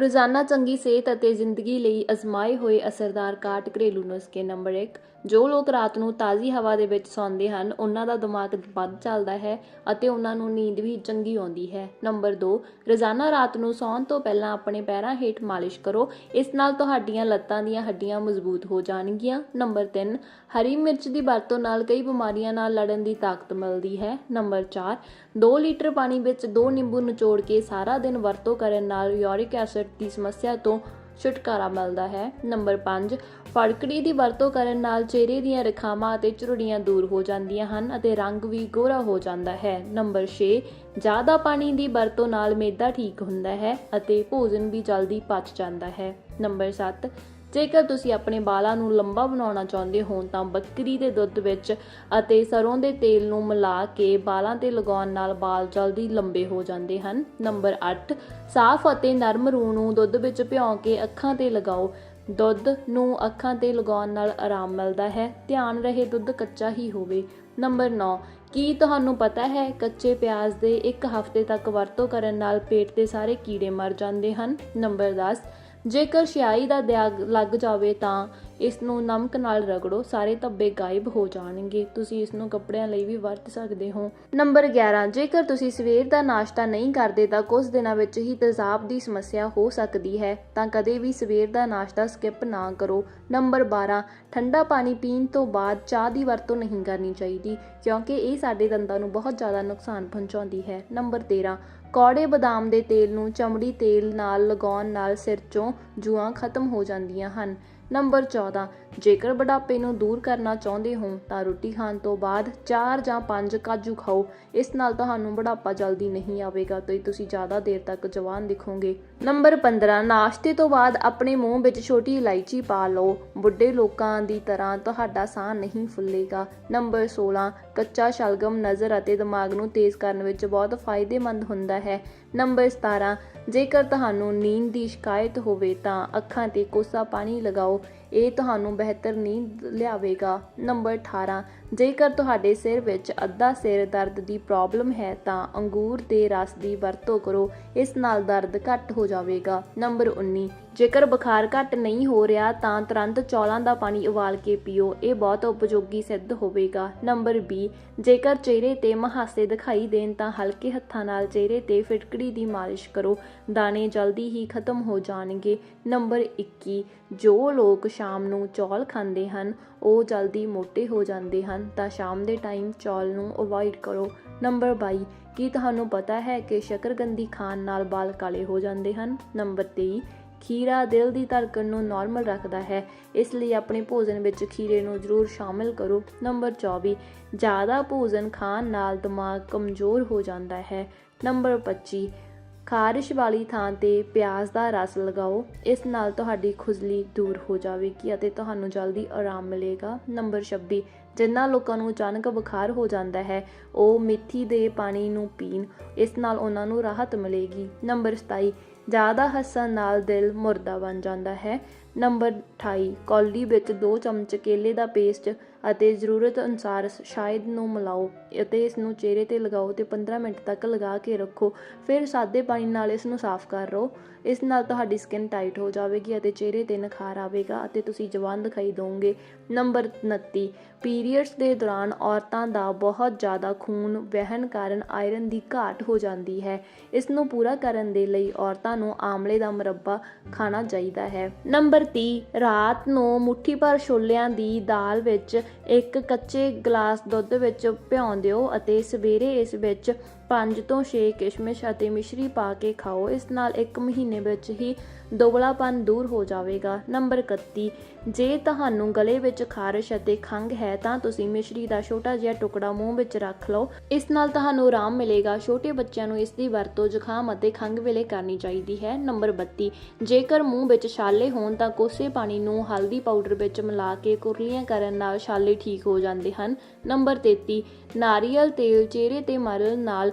ਰੋਜ਼ਾਨਾ ਚੰਗੀ ਸਿਹਤ ਅਤੇ ਜ਼ਿੰਦਗੀ ਲਈ ਅਜ਼ਮਾਏ ਹੋਏ ਅਸਰਦਾਰ ਕਾਟ ਘਰੇਲੂ ਨੁਸਖੇ ਨੰਬਰ 1 ਜੋ ਲੋਕ ਰਾਤ ਨੂੰ ਤਾਜ਼ੀ ਹਵਾ ਦੇ ਵਿੱਚ ਸੌਂਦੇ ਹਨ, ਉਹਨਾਂ ਦਾ ਦਿਮਾਗ ਵੱਧ ਚੱਲਦਾ ਹੈ ਅਤੇ ਉਹਨਾਂ ਨੂੰ ਨੀਂਦ ਵੀ ਚੰਗੀ ਆਉਂਦੀ ਹੈ। ਨੰਬਰ 2 ਰੋਜ਼ਾਨਾ ਰਾਤ ਨੂੰ ਸੌਣ ਤੋਂ ਪਹਿਲਾਂ ਆਪਣੇ ਪੈਰਾਂ ਹੇਠ ਮਾਲਿਸ਼ ਕਰੋ। ਇਸ ਨਾਲ ਤੁਹਾਡੀਆਂ ਲੱਤਾਂ ਦੀਆਂ ਹੱਡੀਆਂ ਮਜ਼ਬੂਤ ਹੋ ਜਾਣਗੀਆਂ। ਨੰਬਰ 3 ਹਰੀ ਮਿਰਚ ਦੀ ਵਰਤੋਂ ਨਾਲ ਕਈ ਬਿਮਾਰੀਆਂ ਨਾਲ ਲੜਨ ਦੀ ਤਾਕਤ ਮਿਲਦੀ ਹੈ। ਨੰਬਰ 4 2 ਲੀਟਰ ਪਾਣੀ ਵਿੱਚ 2 ਨਿੰਬੂ ਨਿਚੋੜ ਕੇ ਸਾਰਾ ਦਿਨ ਵਰਤੋਂ ਕਰਨ ਨਾਲ ਯੂਰਿਕ ਐਸਿਡ ਦੀ ਸਮੱਸਿਆ ਤੋਂ ਛੁਟਕਾਰਾ ਮਿਲਦਾ ਹੈ। ਨੰਬਰ 5 ਫੜਕੜੀ ਦੀ ਵਰਤੋਂ ਕਰਨ ਨਾਲ ਚਿਹਰੇ ਦੀਆਂ ਰੇਖਾਵਾਂ ਅਤੇ ਝੁਰੜੀਆਂ ਦੂਰ ਹੋ ਜਾਂਦੀਆਂ ਹਨ ਅਤੇ ਰੰਗ ਵੀ ਗੋਰਾ ਹੋ ਜਾਂਦਾ ਹੈ। ਨੰਬਰ 6 ਜ਼ਿਆਦਾ ਪਾਣੀ ਦੀ ਵਰਤੋਂ ਨਾਲ ਮੇਦਾ ਠੀਕ ਹੁੰਦਾ ਹੈ ਅਤੇ ਭੋਜਨ ਵੀ ਜਲਦੀ ਪਚ ਜਾਂਦਾ ਹੈ। ਨੰਬਰ 7 ਜੇਕਰ ਤੁਸੀਂ ਆਪਣੇ ਵਾਲਾਂ ਨੂੰ ਲੰਬਾ ਬਣਾਉਣਾ ਚਾਹੁੰਦੇ ਹੋ, ਤਾਂ ਬੱਕਰੀ ਦੇ ਦੁੱਧ ਵਿੱਚ ਅਤੇ ਸਰੋਂ ਦੇ ਤੇਲ ਨੂੰ ਮਿਲਾ ਕੇ ਵਾਲਾਂ ਤੇ ਲਗਾਉਣ ਨਾਲ ਵਾਲ ਜਲਦੀ ਲੰਬੇ ਹੋ ਜਾਂਦੇ ਹਨ। ਨੰਬਰ 8 ਸਾਫ਼ ਅਤੇ ਨਰਮ ਰੂਹ ਨੂੰ ਦੁੱਧ ਵਿੱਚ ਭਿਉਂ ਕੇ ਅੱਖਾਂ ਤੇ ਲਗਾਓ। ਦੁੱਧ ਨੂੰ ਅੱਖਾਂ ਤੇ ਲਗਾਉਣ ਨਾਲ ਆਰਾਮ ਮਿਲਦਾ ਹੈ। ਧਿਆਨ ਰਹੇ ਦੁੱਧ ਕੱਚਾ ਹੀ ਹੋਵੇ। ਨੰਬਰ 9 ਕੀ ਤੁਹਾਨੂੰ ਪਤਾ ਹੈ ਕੱਚੇ ਪਿਆਜ਼ ਦੇ ਇੱਕ ਹਫ਼ਤੇ ਤੱਕ ਵਰਤੋਂ ਕਰਨ ਨਾਲ ਪੇਟ ਦੇ ਸਾਰੇ ਕੀੜੇ ਮਰ ਜਾਂਦੇ ਹਨ? ਨੰਬਰ 10 ਜੇਕਰ ਸਿਆਹੀ ਦਾ ਦਾਗ ਲੱਗ ਜਾਵੇ ਤਾਂ ਇਸ ਨੂੰ ਨਮਕ ਨਾਲ ਰਗੜੋ, ਸਾਰੇ ਧੱਬੇ ਗਾਇਬ ਹੋ ਜਾਣਗੇ। ਤੁਸੀਂ ਇਸ ਨੂੰ ਕੱਪੜਿਆਂ ਲਈ ਵੀ ਵਰਤ ਸਕਦੇ ਹੋ। ਨੰਬਰ 11 ਜੇਕਰ ਤੁਸੀਂ ਸਵੇਰ ਦਾ ਨਾਸ਼ਤਾ ਨਹੀਂ ਕਰਦੇ ਤਾਂ ਕੁਝ ਦਿਨਾਂ ਵਿੱਚ ਹੀ ਤੇਜ਼ਾਬ ਦੀ ਸਮੱਸਿਆ ਹੋ ਸਕਦੀ ਹੈ, ਤਾਂ ਕਦੇ ਵੀ ਸਵੇਰ ਦਾ ਨਾਸ਼ਤਾ ਸਕਿਪ ਨਾ ਕਰੋ। ਨੰਬਰ 12 ਠੰਡਾ ਪਾਣੀ ਪੀਣ ਤੋਂ ਬਾਅਦ ਚਾਹ ਦੀ ਵਰਤੋਂ ਨਹੀਂ ਕਰਨੀ ਚਾਹੀਦੀ, ਕਿਉਂਕਿ ਇਹ ਸਾਡੇ ਦੰਦਾਂ ਨੂੰ ਬਹੁਤ ਜ਼ਿਆਦਾ ਨੁਕਸਾਨ ਪਹੁੰਚਾਉਂਦੀ ਹੈ। ਨੰਬਰ 13 ਕੌੜੇ ਬਦਾਮ ਦੇ ਤੇਲ ਨੂੰ ਚਮੜੀ ਤੇਲ ਨਾਲ ਲਗਾਉਣ ਨਾਲ ਸਿਰ 'ਚੋਂ ਜੂਆਂ ਖਤਮ ਹੋ ਜਾਂਦੀਆਂ ਹਨ। ਨੰਬਰ 14 ਜੇਕਰ ਬੁਢਾਪੇ ਨੂੰ ਦੂਰ ਕਰਨਾ ਚਾਹੁੰਦੇ ਹੋ ਤਾਂ ਰੋਟੀ ਖਾਣ ਤੋਂ ਬਾਅਦ 4 ਜਾਂ 5 ਕਾਜੂ ਖਾਓ। ਇਸ ਨਾਲ ਤੁਹਾਨੂੰ ਬੁਢਾਪਾ ਜਲਦੀ ਨਹੀਂ ਆਵੇਗਾ ਤੇ ਤੁਸੀਂ ਜ਼ਿਆਦਾ ਦੇਰ ਤੱਕ ਜਵਾਨ ਦਿਖੋਗੇ। ਨੰਬਰ 15 ਨਾਸ਼ਤੇ ਤੋਂ ਬਾਅਦ ਆਪਣੇ ਮੂੰਹ ਵਿੱਚ ਛੋਟੀ ਇਲਾਇਚੀ ਪਾ ਲਓ। ਬੁੱਢੇ ਲੋਕਾਂ ਦੀ ਤਰ੍ਹਾਂ ਤੁਹਾਡਾ ਸਾਹ ਨਹੀਂ ਫੁੱਲੇਗਾ। ਨੰਬਰ 16 ਕੱਚਾ ਸ਼ਲਗਮ ਨਜ਼ਰ ਅਤੇ ਦਿਮਾਗ ਨੂੰ ਤੇਜ਼ ਕਰਨ ਵਿੱਚ ਬਹੁਤ ਫਾਇਦੇਮੰਦ ਹੁੰਦਾ ਹੈ। ਨੰਬਰ 17 ਜੇਕਰ ਤੁਹਾਨੂੰ ਨੀਂਦ ਦੀ ਸ਼ਿਕਾਇਤ ਹੋਵੇ ਤਾਂ ਅੱਖਾਂ ਤੇ ਕੋਸਾ ਪਾਣੀ ਲਗਾਓ। ਇਹ ਤੁਹਾਨੂੰ ਬਿਹਤਰ ਨੀਂਦ ਲਿਆਵੇਗਾ। ਨੰਬਰ 18 ਜੇਕਰ ਤੁਹਾਡੇ ਸਿਰ ਵਿੱਚ ਅੱਧਾ ਸਿਰ ਦਰਦ ਦੀ ਪ੍ਰੋਬਲਮ ਹੈ ਤਾਂ ਅੰਗੂਰ ਦੇ ਰਸ ਦੀ ਵਰਤੋਂ ਕਰੋ। ਇਸ ਨਾਲ ਦਰਦ ਘੱਟ ਹੋ ਜਾਵੇਗਾ। ਨੰਬਰ 19 ਜੇਕਰ ਬੁਖਾਰ ਘੱਟ ਨਹੀਂ ਹੋ ਰਿਹਾ ਤਾਂ ਤੁਰੰਤ ਚੌਲਾਂ ਦਾ ਪਾਣੀ ਉਬਾਲ ਕੇ ਪੀਓ। ਇਹ ਬਹੁਤ ਉਪਯੋਗੀ ਸਿੱਧ ਹੋਵੇਗਾ। ਨੰਬਰ 20 ਜੇਕਰ ਚਿਹਰੇ ਤੇ ਮਹਾਸੇ ਦਿਖਾਈ ਦੇਣ ਤਾਂ ਹਲਕੇ ਹੱਥਾਂ ਨਾਲ ਚਿਹਰੇ ਤੇ ਫਿਟਕੜੀ ਦੀ ਮਾਲਿਸ਼ ਕਰੋ। ਦਾਣੇ ਜਲਦੀ ਹੀ ਖਤਮ ਹੋ ਜਾਣਗੇ। ਨੰਬਰ 21 ਜੋ ਲੋਕ ਸ਼ਾਮ ਨੂੰ ਚੌਲ ਖਾਂਦੇ ਹਨ ਉਹ ਜਲਦੀ ਮੋਟੇ ਹੋ ਜਾਂਦੇ ਹਨ, ਤਾਂ ਸ਼ਾਮ ਦੇ ਟਾਈਮ ਚੌਲ ਨੂੰ ਅਵੋਇਡ ਕਰੋ। ਨੰਬਰ 22 ਕੀ ਤੁਹਾਨੂੰ ਪਤਾ ਹੈ ਕਿ ਸ਼ਕਰਗੰਦੀ ਖਾਣ ਨਾਲ ਵਾਲ ਕਾਲੇ ਹੋ ਜਾਂਦੇ ਹਨ? ਨੰਬਰ 23 ਖੀਰਾ ਦਿਲ ਦੀ ਧੜਕਣ ਨੂੰ ਨਾਰਮਲ ਰੱਖਦਾ ਹੈ, ਇਸ ਲਈ ਆਪਣੇ ਭੋਜਨ ਵਿੱਚ ਖੀਰੇ ਨੂੰ ਜ਼ਰੂਰ ਸ਼ਾਮਿਲ ਕਰੋ। ਨੰਬਰ 24 ਜ਼ਿਆਦਾ ਭੋਜਨ ਖਾਣ ਨਾਲ ਦਿਮਾਗ ਕਮਜ਼ੋਰ ਹੋ ਜਾਂਦਾ ਹੈ। ਨੰਬਰ 25 ਖਾਰਿਸ਼ ਵਾਲੀ ਥਾਂ ਤੇ ਪਿਆਜ਼ ਦਾ ਰਸ ਲਗਾਓ। ਇਸ ਨਾਲ ਤੁਹਾਡੀ ਖੁਜਲੀ ਦੂਰ ਹੋ ਜਾਵੇਗੀ ਅਤੇ ਤੁਹਾਨੂੰ ਜਲਦੀ ਆਰਾਮ ਮਿਲੇਗਾ। ਨੰਬਰ 26 ਜਿਨ੍ਹਾਂ ਲੋਕਾਂ ਨੂੰ ਅਚਾਨਕ ਬੁਖਾਰ ਹੋ ਜਾਂਦਾ ਹੈ, ਉਹ ਮੇਥੀ ਦੇ ਪਾਣੀ ਨੂੰ ਪੀਣ। ਇਸ ਨਾਲ ਉਹਨਾਂ ਨੂੰ ਰਾਹਤ ਮਿਲੇਗੀ। ਨੰਬਰ 27 ਜ਼ਿਆਦਾ ਹੱਸਣ ਨਾਲ ਦਿਲ ਮੁਰਦਾ ਬਣ ਜਾਂਦਾ ਹੈ। ਨੰਬਰ 28 ਕੌਲੀ ਵਿੱਚ 2 ਚਮਚ ਕੇਲੇ ਦਾ ਪੇਸਟ ਅਤੇ ਜ਼ਰੂਰਤ ਅਨੁਸਾਰ ਸ਼ਾਇਦ ਨੂੰ ਮਿਲਾਓ ਅਤੇ ਇਸ ਨੂੰ ਚਿਹਰੇ ਤੇ ਲਗਾਓ ਤੇ 15 ਮਿੰਟ ਤੱਕ ਲਗਾ ਕੇ ਰੱਖੋ। ਫਿਰ ਸਾਦੇ ਪਾਣੀ ਨਾਲ ਇਸ ਨੂੰ ਸਾਫ਼ ਕਰ ਲਓ। ਇਸ ਨਾਲ ਤੁਹਾਡੀ ਸਕਿਨ ਟਾਈਟ ਹੋ ਜਾਵੇਗੀ ਅਤੇ ਚਿਹਰੇ ਤੇ ਨਿਖਾਰ ਆਵੇਗਾ ਅਤੇ ਤੁਸੀਂ ਜਵਾਨ ਦਿਖਾਈ ਦਿਓਗੇ ਨੰਬਰ 29 ਪੀਰੀਅਡਸ ਦੇ ਦੌਰਾਨ ਔਰਤਾਂ ਦਾ ਬਹੁਤ ਜ਼ਿਆਦਾ ਖੂਨ ਵਹਿਣ ਕਾਰਨ ਆਇਰਨ ਦੀ ਘਾਟ ਹੋ ਜਾਂਦੀ ਹੈ। ਇਸ ਨੂੰ ਪੂਰਾ ਕਰਨ ਦੇ ਲਈ ਔਰਤਾਂ ਨੂੰ ਆਮਲੇ ਦਾ ਮੁਰੱਬਾ ਖਾਣਾ ਚਾਹੀਦਾ ਹੈ। ਨੰਬਰ 30 ਰਾਤ ਨੂੰ ਮੁਠੀ ਭਰ ਛੋਲਿਆਂ ਦੀ ਦਾਲ ਵਿੱਚ ਇੱਕ ਕੱਚੇ ਗਲਾਸ ਦੁੱਧ ਵਿੱਚ ਭਿਉਂ ਦਿਓ ਅਤੇ ਸਵੇਰੇ ਇਸ ਵਿੱਚ 5 ਤੋਂ 6 ਕਿਸ਼ਮਿਸ਼ ਅਤੇ ਮਿਸ਼ਰੀ ਪਾ ਕੇ ਖਾਓ। ਇਸ ਨਾਲ ਇੱਕ ਮਹੀਨੇ ਵਿੱਚ ਹੀ ਦੁਬਲਾਪਨ ਦੂਰ ਹੋ ਜਾਵੇਗਾ। ਨੰਬਰ 31 ਜੇ ਤੁਹਾਨੂੰ ਗਲੇ ਵਿੱਚ ਖਾਰਸ਼ ਅਤੇ ਖੰਘ ਹੈ ਤਾਂ ਤੁਸੀਂ ਮਿਸ਼ਰੀ ਦਾ ਛੋਟਾ ਜਿਹਾ ਟੁਕੜਾ ਮੂੰਹ ਵਿੱਚ ਰੱਖ ਲਓ। ਇਸ ਨਾਲ ਤੁਹਾਨੂੰ ਆਰਾਮ ਮਿਲੇਗਾ। ਛੋਟੇ ਬੱਚਿਆਂ ਨੂੰ ਇਸ ਦੀ ਵਰਤੋਂ ਜ਼ੁਕਾਮ ਅਤੇ ਖੰਘ ਵੇਲੇ ਕਰਨੀ ਚਾਹੀਦੀ ਹੈ। ਨੰਬਰ 32 ਜੇਕਰ ਮੂੰਹ ਵਿੱਚ ਛਾਲੇ ਹੋਣ ਤਾਂ ਕੋਸੇ ਪਾਣੀ ਨੂੰ ਹਲਦੀ ਪਾਊਡਰ ਵਿੱਚ ਮਿਲਾ ਕੇ ਕੁਰਲੀਆਂ ਕਰਨ ਨਾਲ ਛਾਲੇ ਠੀਕ ਹੋ ਜਾਂਦੇ ਹਨ। ਨੰਬਰ 33 ਨਾਰੀਅਲ ਤੇਲ ਚਿਹਰੇ ਤੇ ਮਲਣ ਨਾਲ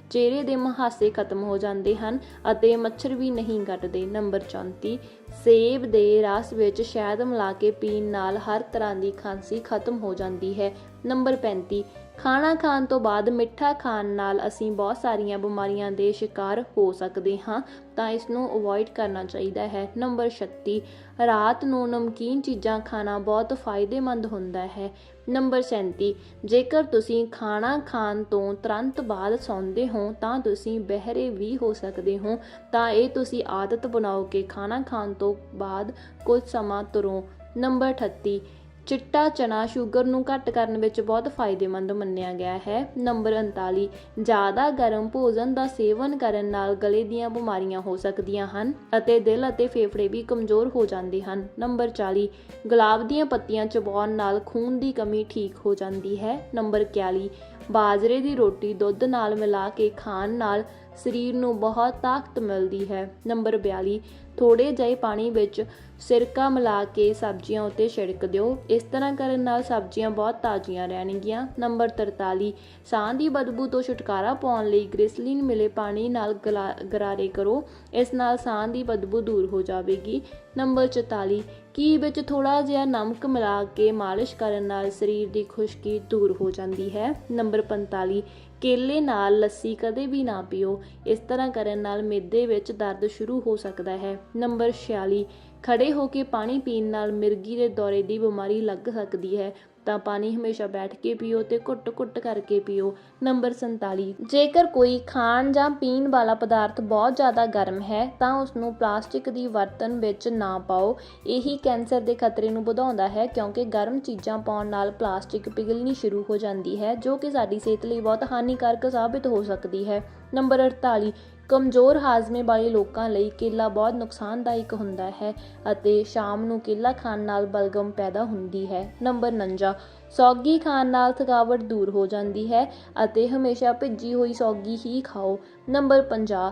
ਚਿਹਰੇ ਦੇ ਮੁਹਾਸੇ ਖਤਮ ਹੋ ਜਾਂਦੇ ਹਨ ਅਤੇ ਮੱਛਰ ਵੀ ਨਹੀਂ ਕੱਟਦੇ। ਨੰਬਰ 34 ਸੇਬ ਦੇ ਰਸ ਵਿੱਚ ਸ਼ਹਿਦ ਮਿਲਾ ਕੇ ਪੀਣ ਨਾਲ ਹਰ ਤਰ੍ਹਾਂ ਦੀ ਖਾਂਸੀ ਖਤਮ ਹੋ ਜਾਂਦੀ ਹੈ। ਨੰਬਰ 35 ਖਾਣਾ ਖਾਣ ਤੋਂ ਬਾਅਦ ਮਿੱਠਾ ਖਾਣ ਨਾਲ ਅਸੀਂ ਬਹੁਤ ਸਾਰੀਆਂ ਬਿਮਾਰੀਆਂ ਦੇ ਸ਼ਿਕਾਰ ਹੋ ਸਕਦੇ ਹਾਂ, ਤਾਂ ਇਸ ਨੂੰ ਅਵੋਇਡ ਕਰਨਾ ਚਾਹੀਦਾ ਹੈ। ਨੰਬਰ 36 ਰਾਤ ਨੂੰ ਨਮਕੀਨ ਚੀਜ਼ਾਂ ਖਾਣਾ ਬਹੁਤ ਫਾਇਦੇਮੰਦ ਹੁੰਦਾ ਹੈ। ਨੰਬਰ 37 ਜੇਕਰ ਤੁਸੀਂ ਖਾਣਾ ਖਾਣ ਤੋਂ ਤੁਰੰਤ ਬਾਅਦ ਸੌਂਦੇ ਹੋ ਤਾਂ ਤੁਸੀਂ ਬਹਿਰੇ ਵੀ ਹੋ ਸਕਦੇ ਹੋ। ਤਾਂ ਇਹ ਤੁਸੀਂ ਆਦਤ ਬਣਾਓ ਕਿ ਖਾਣਾ ਖਾਣ ਤੋਂ ਬਾਅਦ ਕੁਝ ਸਮਾਂ ਤੁਰੋ। ਨੰਬਰ 38 ਚਿੱਟਾ ਚਨਾ ਸ਼ੂਗਰ ਨੂੰ ਘੱਟ ਕਰਨ ਵਿੱਚ ਬਹੁਤ ਫਾਇਦੇਮੰਦ ਮੰਨਿਆ ਗਿਆ ਹੈ। ਨੰਬਰ 39 ਜ਼ਿਆਦਾ ਗਰਮ ਭੋਜਨ ਦਾ ਸੇਵਨ ਕਰਨ ਨਾਲ ਗਲੇ ਦੀਆਂ ਬਿਮਾਰੀਆਂ ਹੋ ਸਕਦੀਆਂ ਹਨ ਅਤੇ ਦਿਲ ਅਤੇ ਫੇਫੜੇ ਵੀ ਕਮਜ਼ੋਰ ਹੋ ਜਾਂਦੇ ਹਨ। ਨੰਬਰ 40 ਗੁਲਾਬ ਦੀਆਂ ਪੱਤੀਆਂ ਚਬਾਉਣ ਨਾਲ ਖੂਨ ਦੀ ਕਮੀ ਠੀਕ ਹੋ ਜਾਂਦੀ ਹੈ। ਨੰਬਰ 41 ਬਾਜਰੇ ਦੀ ਰੋਟੀ ਦੁੱਧ ਨਾਲ ਮਿਲਾ ਕੇ ਖਾਣ ਨਾਲ ਸਰੀਰ ਨੂੰ ਬਹੁਤ ਤਾਕਤ ਮਿਲਦੀ ਹੈ। ਨੰਬਰ 42 ਥੋੜੇ ਜਿਹੇ ਪਾਣੀ ਵਿੱਚ ਸਿਰਕਾ ਮਿਲਾ ਕੇ ਸਬਜ਼ੀਆਂ ਉੱਤੇ ਛਿੜਕ ਦਿਓ। ਇਸ ਤਰ੍ਹਾਂ ਕਰਨ ਨਾਲ ਸਬਜ਼ੀਆਂ ਬਹੁਤ ਤਾਜ਼ੀਆਂ ਰਹਿਣਗੀਆਂ। ਨੰਬਰ 43 ਸਾਹ ਦੀ ਬਦਬੂ ਤੋਂ ਛੁਟਕਾਰਾ ਪਾਉਣ ਲਈ ਗ੍ਰਿਸਲੀਨ ਮਿਲੇ ਪਾਣੀ ਨਾਲ ਗਲਾ- ਗਰਾਰੇ ਕਰੋ। ਇਸ ਨਾਲ ਸਾਹ ਦੀ ਬਦਬੂ ਦੂਰ ਹੋ ਜਾਵੇਗੀ। ਨੰਬਰ 44 ਘੀ ਵਿੱਚ ਥੋੜਾ ਜਿਹਾ ਨਮਕ ਮਿਲਾ ਕੇ ਮਾਲਿਸ਼ ਕਰਨ ਨਾਲ ਸਰੀਰ ਦੀ ਖੁਸ਼ਕੀ ਦੂਰ ਹੋ ਜਾਂਦੀ ਹੈ। ਨੰਬਰ 45 ਕੇਲੇ ਨਾਲ ਲੱਸੀ ਕਦੇ ਵੀ ਨਾ ਪੀਓ। ਇਸ ਤਰ੍ਹਾਂ ਕਰਨ ਨਾਲ ਮਿੱਦੇ ਵਿੱਚ ਦਰਦ ਸ਼ੁਰੂ ਹੋ ਸਕਦਾ ਹੈ। ਨੰਬਰ 46 ਖੜੇ ਹੋ ਕੇ ਪਾਣੀ ਪੀਣ ਨਾਲ ਮਿਰਗੀ ਦੇ ਦੌਰੇ ਦੀ ਬਿਮਾਰੀ ਲੱਗ ਸਕਦੀ ਹੈ। ਤਾਂ ਪਾਣੀ ਹਮੇਸ਼ਾ ਬੈਠ ਕੇ ਪੀਓ ਤੇ ਘੁੱਟ-ਘੁੱਟ ਕਰਕੇ ਪੀਓ। ਨੰਬਰ 47 ਜੇਕਰ ਕੋਈ ਖਾਣ ਜਾਂ ਪੀਣ ਵਾਲਾ ਪਦਾਰਥ ਬਹੁਤ ਜ਼ਿਆਦਾ ਗਰਮ ਹੈ, ਤਾਂ ਉਸ ਨੂੰ ਪਲਾਸਟਿਕ ਦੀ ਬਰਤਨ ਵਿੱਚ ਨਾ ਪਾਓ। ਇਹੀ ਕੈਂਸਰ ਦੇ ਖਤਰੇ ਨੂੰ ਵਧਾਉਂਦਾ ਹੈ, ਕਿਉਂਕਿ ਗਰਮ ਚੀਜ਼ਾਂ ਪਾਉਣ ਨਾਲ ਪਲਾਸਟਿਕ ਪਿਘਲਣੀ ਸ਼ੁਰੂ ਹੋ ਜਾਂਦੀ ਹੈ, ਜੋ ਕਿ ਸਾਡੀ ਸਿਹਤ ਲਈ ਬਹੁਤ ਹਾਨੀਕਾਰਕ ਸਾਬਿਤ ਹੋ ਸਕਦੀ ਹੈ। ਨੰਬਰ 48 ਕਮਜ਼ੋਰ ਹਾਜ਼ਮੇ ਵਾਲੇ ਲੋਕਾਂ ਲਈ ਕੇਲਾ ਬਹੁਤ ਨੁਕਸਾਨਦਾਇਕ ਹੁੰਦਾ ਹੈ ਅਤੇ ਸ਼ਾਮ ਨੂੰ ਕੇਲਾ ਖਾਣ ਨਾਲ ਬਲਗਮ ਪੈਦਾ ਹੁੰਦੀ ਹੈ। ਨੰਬਰ 49 ਸੌਗੀ ਖਾਣ ਨਾਲ ਥਕਾਵਟ ਦੂਰ ਹੋ ਜਾਂਦੀ ਹੈ ਅਤੇ ਹਮੇਸ਼ਾ ਭਿੱਜੀ ਹੋਈ ਸੌਗੀ ਹੀ ਖਾਓ। ਨੰਬਰ 50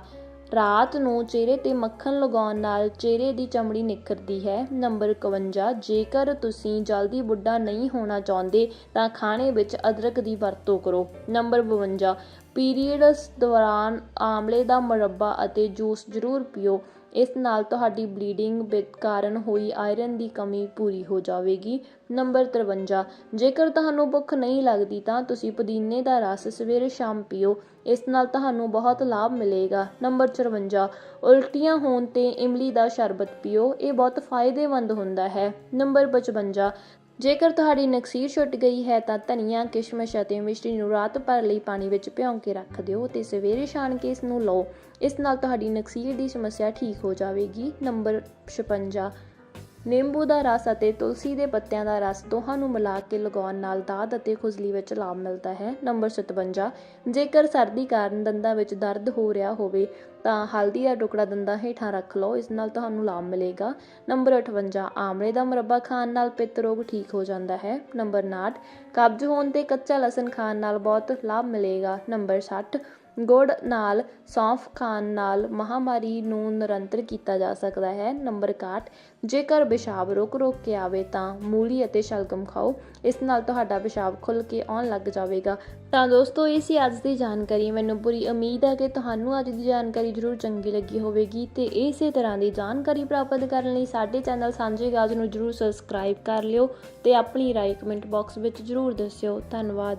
ਰਾਤ ਨੂੰ ਚਿਹਰੇ ਤੇ ਮੱਖਣ ਲਗਾਉਣ ਨਾਲ ਚਿਹਰੇ ਦੀ ਚਮੜੀ ਨਿਖਰਦੀ ਹੈ। ਨੰਬਰ 51 ਜੇਕਰ ਤੁਸੀਂ ਜਲਦੀ ਬੁੱਢਾ ਨਹੀਂ ਹੋਣਾ ਚਾਹੁੰਦੇ, ਤਾਂ ਖਾਣੇ ਵਿੱਚ ਅਦਰਕ ਦੀ ਵਰਤੋਂ ਕਰੋ। ਨੰਬਰ 52 ਪੀਰੀਅਡਸ ਦੌਰਾਨ ਆਮਲੇ ਦਾ ਮੁਰੱਬਾ ਅਤੇ ਜੂਸ ਜ਼ਰੂਰ ਪੀਓ। ਇਸ ਨਾਲ ਤੁਹਾਡੀ ਬਲੀਡਿੰਗ ਕਾਰਨ ਹੋਈ ਆਇਰਨ ਦੀ ਕਮੀ ਪੂਰੀ ਹੋ ਜਾਵੇਗੀ। ਨੰਬਰ 53 ਜੇਕਰ ਤੁਹਾਨੂੰ ਭੁੱਖ ਨਹੀਂ ਲੱਗਦੀ ਤਾਂ ਤੁਸੀਂ ਪੁਦੀਨੇ ਦਾ ਰਸ ਸਵੇਰੇ ਸ਼ਾਮ ਪੀਓ। ਇਸ ਨਾਲ ਤੁਹਾਨੂੰ ਬਹੁਤ ਲਾਭ ਮਿਲੇਗਾ। ਨੰਬਰ 54 ਉਲਟੀਆਂ ਹੋਣ ਤੇ ਇਮਲੀ ਦਾ ਸ਼ਰਬਤ ਪੀਓ। ਇਹ ਬਹੁਤ ਫਾਇਦੇਮੰਦ ਹੁੰਦਾ ਹੈ। ਨੰਬਰ 55 ਜੇਕਰ ਤੁਹਾਡੀ ਨਕਸੀਰ ਛੁੱਟ ਗਈ ਹੈ ਤਾਂ ਧਨੀਆ, ਕਿਸ਼ਮਿਸ਼ ਅਤੇ ਮਿਸ਼ਰੀ ਨੂੰ ਰਾਤ ਭਰ ਲਈ ਪਾਣੀ ਵਿੱਚ ਭਿਉਂ ਕੇ ਰੱਖ ਦਿਓ ਤੇ ਸਵੇਰੇ ਛਾਣ ਕੇ ਇਸ ਨੂੰ ਲਓ। ਇਸ ਨਾਲ ਤੁਹਾਡੀ ਨਕਸੀਰ ਦੀ ਸਮੱਸਿਆ ਠੀਕ ਹੋ ਜਾਵੇਗੀ। ਨੰਬਰ 56 ਨਿੰਬੂ ਦਾ ਰਸ ਅਤੇ ਤੁਲਸੀ ਦੇ ਪੱਤਿਆਂ ਦਾ ਰਸ ਦੋਹਾਂ ਨੂੰ ਮਿਲਾ ਕੇ ਲਗਾਉਣ ਨਾਲ ਦਾਦ ਅਤੇ ਖੁਜਲੀ ਵਿੱਚ ਲਾਭ ਮਿਲਦਾ ਹੈ। ਨੰਬਰ 57 ਜੇਕਰ ਸਰਦੀ ਕਾਰਨ ਦੰਦਾਂ ਵਿੱਚ ਦਰਦ ਹੋ ਰਿਹਾ ਹੋਵੇ, ਤਾਂ ਹਲਦੀ ਦਾ ਟੁਕੜਾ ਦੰਦਾਂ ਹੇਠਾਂ ਰੱਖ ਲਓ। ਇਸ ਨਾਲ ਤੁਹਾਨੂੰ ਲਾਭ ਮਿਲੇਗਾ। ਨੰਬਰ 58 ਆਮਲੇ ਦਾ ਮੁਰੱਬਾ ਖਾਣ ਨਾਲ ਪਿੱਤ ਰੋਗ ਠੀਕ ਹੋ ਜਾਂਦਾ ਹੈ। ਨੰਬਰ 59 ਕਬਜ਼ ਹੋਣ ਤੇ ਕੱਚਾ ਲਸਣ ਖਾਣ ਨਾਲ ਬਹੁਤ ਲਾਭ ਮਿਲੇਗਾ। ਨੰਬਰ 60 ਗੁੜ ਨਾਲ, ਸੌਂਫ ਖਾਣ ਨਾਲ ਮਹਾਮਾਰੀ ਨੂੰ ਨਿਰੰਤਰ ਕੀਤਾ ਜਾ ਸਕਦਾ ਹੈ। ਨੰਬਰ 61 ਜੇਕਰ ਪਿਸ਼ਾਬ ਰੁਕ ਰੁਕ ਕੇ ਆਵੇ ਤਾਂ ਮੂਲੀ ਅਤੇ ਸ਼ਲਗਮ ਖਾਓ। ਇਸ ਨਾਲ ਤੁਹਾਡਾ ਪਿਸ਼ਾਬ ਖੁੱਲ ਕੇ ਆਉਣ ਲੱਗ ਜਾਵੇਗਾ। ਤਾਂ ਦੋਸਤੋ, ਇਹ ਸੀ ਅੱਜ ਦੀ ਜਾਣਕਾਰੀ। ਮੈਨੂੰ ਪੂਰੀ ਉਮੀਦ ਹੈ ਕਿ ਤੁਹਾਨੂੰ ਅੱਜ ਦੀ ਜਾਣਕਾਰੀ ਜ਼ਰੂਰ ਚੰਗੀ ਲੱਗੀ ਹੋਵੇਗੀ ਤੇ ਇਸੇ ਤਰ੍ਹਾਂ ਦੀ ਜਾਣਕਾਰੀ ਪ੍ਰਾਪਤ ਕਰਨ ਲਈ ਸਾਡੇ ਚੈਨਲ ਸਾਂਝੇ ਗਾਜ ਨੂੰ ਜ਼ਰੂਰ ਸਬਸਕ੍ਰਾਈਬ ਕਰ ਲਿਓ ਤੇ ਆਪਣੀ ਰਾਏ ਕਮੈਂਟ ਬਾਕਸ ਵਿੱਚ ਜ਼ਰੂਰ ਦੱਸਿਓ। ਧੰਨਵਾਦ।